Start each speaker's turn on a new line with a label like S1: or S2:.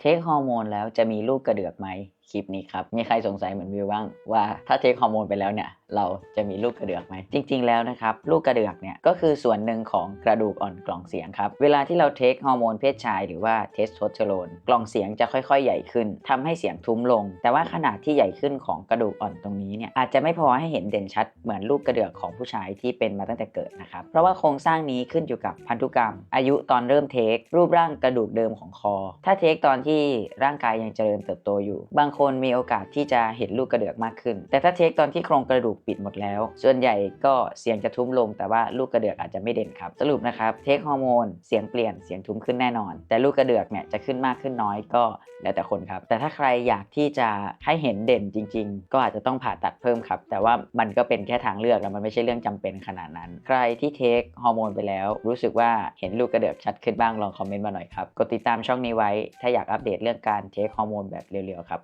S1: เทคฮอร์โมนแล้วจะมีลูกกระเดือกไหม คลิปนี้ครับ มีใครสงสัยเหมือนวิวบ้าง ว่าถ้าเทคฮอร์โมนไปแล้วเนี่ย เราจะมีลูกกระเดือกไหม จริง ๆ แล้วนะครับ ลูกกระเดือกเนี่ย ก็คือส่วนหนึ่งของกระดูกอ่อนกล่องเสียงครับ เวลาที่เราเทคฮอร์โมนเพศชายหรือว่าเทสโทสเตอโรนกล่องเสียงจะค่อยๆ ใหญ่ขึ้นทำให้เสียงทุ้มลง แต่ว่าขนาดที่ใหญ่ขึ้นของกระดูกอ่อนตรงนี้เนี่ยอาจจะไม่พอให้เห็นเด่นชัดเหมือนลูกกระเดือกของผู้ชายที่เป็นมาตั้งแต่เกิดนะครับเพราะว่าโครงสร้างนี้ขึ้นอยู่กับพันธุกรรม อายุตอนเริ่มเทครูปร่างกระดูกเดิมของคอ ถ้าเทคตอนที่ร่างกายยังเจริญเติบโตอยู่บางคคนมีโอกาสที่จะเห็นลูกกระเดือกมากขึ้น แต่ถ้าเทคตอนที่โครงกระดูกปิดหมดแล้ว ส่วนใหญ่ก็เสียงจะทุ้มลง แต่ว่าลูกกระเดือกอาจจะไม่เด่นครับสรุปนะครับเทคฮอร์โมนเสียงเปลี่ยนเสียงทุ้มขึ้นแน่นอน แต่ลูกกระเดือกเนี่ยจะขึ้นมากขึ้นน้อยก็แล้วแต่คนครับ แต่ถ้าใครอยากที่จะให้เห็นเด่นจริง ๆ ก็อาจจะต้องผ่าตัดเพิ่มครับ แต่ว่ามันก็เป็นแค่ทางเลือกแล้วมันไม่ใช่เรื่องจำเป็นขนาดนั้น ใครที่เทคฮอร์โมนไปแล้ว รู้สึกว่าเห็นลูกกระเดือกชัดขึ้นบ้างลองคอมเมนต์มาหน่อยครับกดติดตามช่องนี้ไว้ ถ้าอยากอัปเดตเรื่องการเทคฮอร์โมนแบบเร็วๆครับ